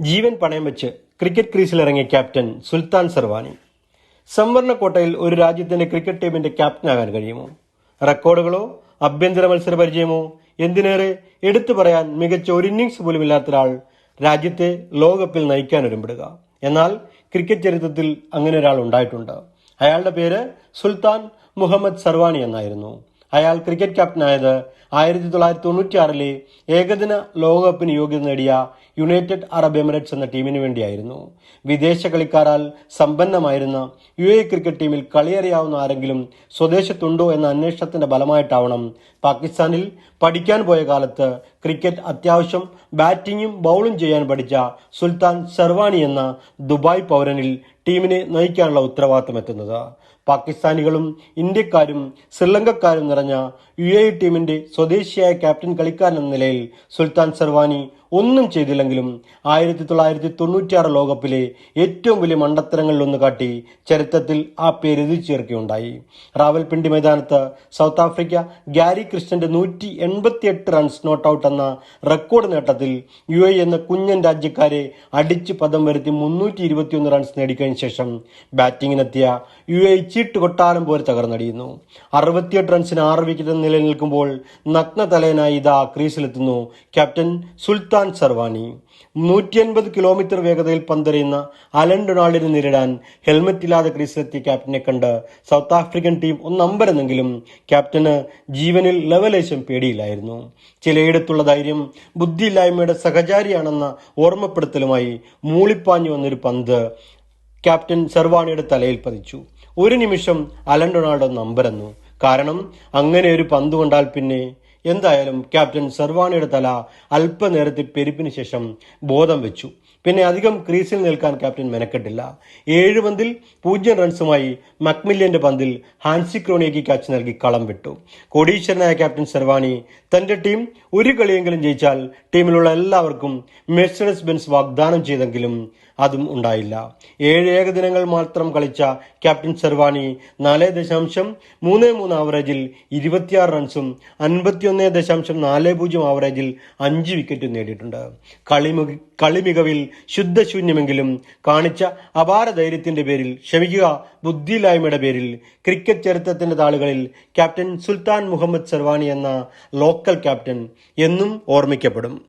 ജീവൻ പണയം വെച്ച് cricket ക്രീസിലിറങ്ങിയ captain സുൽത്താൻ സർവാനി സംവരണ കോട്ടയിൽ ഒരു രാജ്യത്തിന്റെ ക്രിക്കറ്റ് ടീമിന്റെ ക്യാപ്റ്റനാകാൻ കഴിയുമോ? റെക്കോർഡുകളോ ആഭ്യന്തര മത്സര പരിചയമോ? എന്തിനേറെ? എടുത്തു പറയാൻ മികച്ച ഒരു ഇന്നിങ്സ് പോലും ഇല്ലാത്ത ഒരാൾ രാജ്യത്തെ ലോകകപ്പിൽ നയിക്കാൻ ഒരുമ്പിടുക. എന്നാൽ ക്രിക്കറ്റ് ചരിത്രത്തിൽ അങ്ങനെ ഒരാൾ ഉണ്ടായിട്ടുണ്ട്. അയാളുടെ പേര് സുൽത്താൻ മുഹമ്മദ് സർവാനി എന്നായിരുന്നു. അയാൾ ക്രിക്കറ്റ് ക്യാപ്റ്റനായത് ആയിരത്തി തൊള്ളായിരത്തി തൊണ്ണൂറ്റിയാറിലെ ഏകദിന ലോകകപ്പിന് യോഗ്യത നേടിയ യുണൈറ്റഡ് അറബ് എമിറേറ്റ്സ് എന്ന ടീമിന് വേണ്ടിയായിരുന്നു. വിദേശ കളിക്കാരാൽ സമ്പന്നമായിരുന്ന യു എ ക്രിക്കറ്റ് ടീമിൽ കളിയറിയാവുന്ന ആരെങ്കിലും സ്വദേശത്തുണ്ടോ എന്ന അന്വേഷണത്തിന്റെ ഫലമായിട്ടാവണം പാകിസ്ഥാനിൽ പഠിക്കാൻ പോയ കാലത്ത് ക്രിക്കറ്റ് അത്യാവശ്യം ബാറ്റിംഗും ബൗളും ചെയ്യാൻ പഠിച്ച സുൽത്താൻ സർവാനി എന്ന ദുബായ് പൗരനിൽ ടീമിനെ നയിക്കാനുള്ള ഉത്തരവാദിത്തം എത്തുന്നത്. പാകിസ്ഥാനികളും ഇന്ത്യക്കാരും ശ്രീലങ്കക്കാരും നിറഞ്ഞ യു എ ടീമിന്റെ സ്വദേശിയായ ക്യാപ്റ്റൻ കളിക്കാരൻ എന്ന നിലയിൽ സുൽത്താൻ സർവാനി ഒന്നും ചെയ്തില്ലെങ്കിലും ആയിരത്തി തൊള്ളായിരത്തി തൊണ്ണൂറ്റിയാറ് ലോകകപ്പിലെ ഏറ്റവും വലിയ മണ്ടത്തരങ്ങളിലൊന്ന് കാട്ടി ചരിത്രത്തിൽ ആ പേര് എതിർച്ചേർക്കുകയുണ്ടായി. ചേർക്കുകയുണ്ടായി റാവൽപിണ്ടി മൈതാനത്ത് സൗത്ത് ആഫ്രിക്ക ഗാരി ക്രിസ്റ്റന്റെ നൂറ്റി എൺപത്തിയെട്ട് റൺസ് നോട്ട് ഔട്ട് എന്ന റെക്കോർഡ് നേട്ടത്തിൽ യു എ എന്ന കുഞ്ഞൻ രാജ്യക്കാരെ അടിച്ച് പദം വരുത്തി മുന്നൂറ്റി ഇരുപത്തിയൊന്ന് റൺസ് നേടിക്കഴിഞ്ഞ ശേഷം ബാറ്റിംഗിനെത്തിയ യു എ ചീട്ട് കൊട്ടാരം പോലെ തകർന്നടിയുന്നു. അറുപത്തിയെട്ട് റൺസിന് ആറ് വിക്കറ്റ് നിലനിൽക്കുമ്പോൾ നഗ്ന തലയനായി ഇതാ ക്രീസിലെത്തുന്നു ക്യാപ്റ്റൻ സുൽത്താൻ സർവാനി നൂറ്റി അൻപത് കിലോമീറ്റർ വേഗതയിൽ പന്തെറിയുന്ന അലൻ ഡൊണാൾഡിനെ നേരിടാൻ ഹെൽമറ്റ് ഇല്ലാതെ ക്രീസിലെത്തിയ ക്യാപ്റ്റനെ കണ്ട് സൗത്ത് ആഫ്രിക്കൻ ടീം ഒന്ന് അമ്പരുന്നെങ്കിലും ക്യാപ്റ്റന് ജീവനിൽ ലവലേശം പേടിയില്ലായിരുന്നു. ചിലയിടത്തുള്ള ധൈര്യം ബുദ്ധിയില്ലായ്മയുടെ സഹചാരിയാണെന്ന ഓർമ്മപ്പെടുത്തലുമായി മൂളിപ്പാഞ്ഞു വന്നൊരു പന്ത് ക്യാപ്റ്റൻ സർവാണിയുടെ തലയിൽ പതിച്ചു. ഒരു നിമിഷം അലൻ ഡൊണാൾഡോ നമ്പരന്നു കാരണം അങ്ങനെ ഒരു പന്ത് കൊണ്ടാൽ പിന്നെ എന്തായാലും ക്യാപ്റ്റൻ സർവാണിയുടെ തല അല്പനേരത്തെ പെരുപ്പിന് ശേഷം ബോധം വെച്ചു. പിന്നെ അധികം ക്രീസിൽ നിൽക്കാൻ ക്യാപ്റ്റൻ മെനക്കെട്ടില്ല. ഏഴ് പന്തിൽ പൂജ്യം റൺസുമായി മക്മില്യന്റെ പന്തിൽ ഹാൻസി ക്രോണിയയ്ക്ക് ക്യാച്ച് നൽകി കളം വിട്ടു. കോടീശ്വരനായ ക്യാപ്റ്റൻ സർവാണി തന്റെ ടീം ഒരു കളിയെങ്കിലും ജയിച്ചാൽ ടീമിലുള്ള എല്ലാവർക്കും മെഴ്സഡസ് ബെൻസ് വാഗ്ദാനം ചെയ്തെങ്കിലും അതും ഉണ്ടായില്ല. ഏഴ് ഏകദിനങ്ങൾ മാത്രം കളിച്ച ക്യാപ്റ്റൻ സെർവാനി നാല് ദശാംശം മൂന്ന് മൂന്ന് ആവറേജിൽ ഇരുപത്തിയാറ് റൺസും അൻപത്തിയൊന്ന് ദശാംശം നാല് പൂജ്യം ആവറേജിൽ അഞ്ച് വിക്കറ്റും നേടിയിട്ടുണ്ട്. കളി കളിമികവിൽ കളി ശുദ്ധശൂന്യമെങ്കിലും കാണിച്ച അപാര ധൈര്യത്തിന്റെ പേരിൽ ക്ഷമിക്കുക ബുദ്ധിയില്ലായ്മയുടെ പേരിൽ ക്രിക്കറ്റ് ചരിത്രത്തിന്റെ താളുകളിൽ ക്യാപ്റ്റൻ സുൽത്താൻ മുഹമ്മദ് സർവാനി എന്ന ലോക്കൽ ക്യാപ്റ്റൻ എന്നും ഓർമ്മിക്കപ്പെടും.